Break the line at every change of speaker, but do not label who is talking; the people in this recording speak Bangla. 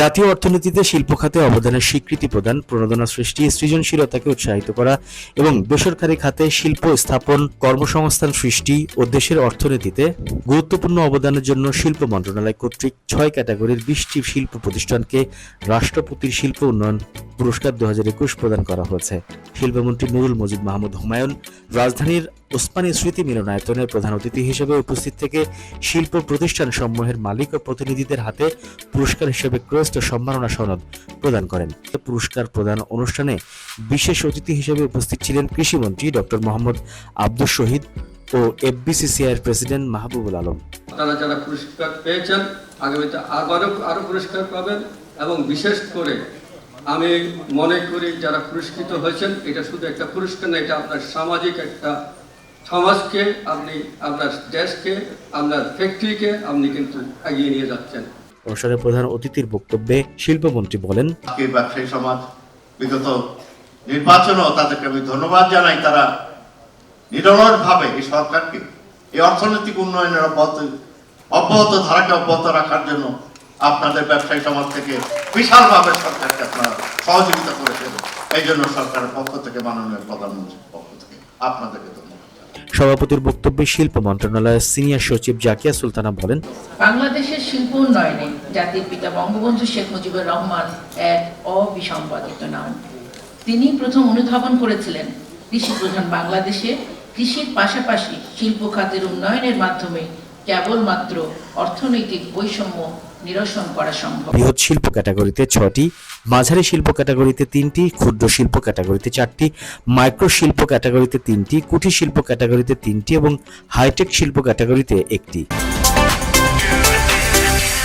জাতীয় অর্থনীতিতে শিল্প খাতে অবদানের স্বীকৃতি প্রদান প্রণোদনা সৃষ্টি সৃজনশীলতাকে উৎসাহিত করা এবং বেসরকারি খাতে শিল্প স্থাপন কর্মসংস্থান সৃষ্টি ও দেশের অর্থনীতিতে গুরুত্বপূর্ণ অবদানের জন্য শিল্প মন্ত্রণালয় কর্তৃক ছয় ক্যাটাগরির বিশটি শিল্প প্রতিষ্ঠানকে রাষ্ট্রপতির শিল্প উন্নয়ন পুরস্কার দু প্রদান করা হয়েছে শিল্পমন্ত্রী নুরুল মজিদ মাহমুদ হুমায়ুন রাজধানীর ওসমানি স্মৃতি মিলনায়তনের প্রধান অতিথি হিসেবে উপস্থিত থেকে শিল্প প্রতিষ্ঠান সমূহের মালিক ও প্রতিনিধিদের হাতে পুরস্কার হিসেবে ক্রেস্ট সম্মাননা সনদ প্রদান করেন পুরস্কার প্রদান অনুষ্ঠানে বিশেষ অতিথি হিসেবে উপস্থিত ছিলেন কৃষিমন্ত্রী ডক্টর মোহাম্মদ আব্দুল শহীদ ও এর প্রেসিডেন্ট মাহবুবুল আলম
তারা যারা পুরস্কার পেয়েছেন আগামীতে আবারও আরো পুরস্কার পাবেন এবং বিশেষ করে আমি মনে করি যারা পুরস্কৃত হয়েছেন এটা শুধু একটা পুরস্কার না এটা আপনার সামাজিক একটা সমাজকে আপনি আপনার দেশকে আপনার ফ্যাক্টরিকে আপনি কিন্তু এগিয়ে নিয়ে যাচ্ছেন
অবসরে প্রধান অতিথির বক্তব্যে শিল্পমন্ত্রী বলেন
আজকের ব্যবসায়ী সমাজ বিগত নির্বাচনও তাদেরকে আমি ধন্যবাদ জানাই তারা নিরলসভাবে এই সরকারকে এই অর্থনৈতিক উন্নয়নের অব্যাহত অব্যাহত ধারাকে অব্যাহত রাখার জন্য আপনাদের ব্যবসায়ী সমাজ থেকে বিশালভাবে সরকারকে আপনারা সহযোগিতা করেছেন এই জন্য সরকারের পক্ষ থেকে মাননীয় প্রধানমন্ত্রীর পক্ষ থেকে আপনাদেরকে
সভাপতির বক্তব্যে শিল্প মন্ত্রণালয়ের সিনিয়র সচিব জাকিয়া সুলতানা বলেন
বাংলাদেশের শিল্প উন্নয়নে জাতির পিতা বঙ্গবন্ধু শেখ মুজিবুর রহমান এক অবিসম্পাদিত নাম তিনি প্রথম অনুধাবন করেছিলেন কৃষি প্রধান বাংলাদেশে কৃষির পাশাপাশি শিল্প খাতের উন্নয়নের মাধ্যমে কেবলমাত্র অর্থনৈতিক বৈষম্য বৃহৎ
শিল্প ক্যাটাগরিতে ছটি মাঝারি শিল্প ক্যাটাগরিতে তিনটি ক্ষুদ্র শিল্প ক্যাটাগরিতে চারটি মাইক্রো শিল্প ক্যাটাগরিতে তিনটি কুটির শিল্প ক্যাটাগরিতে তিনটি এবং হাইটেক শিল্প ক্যাটাগরিতে একটি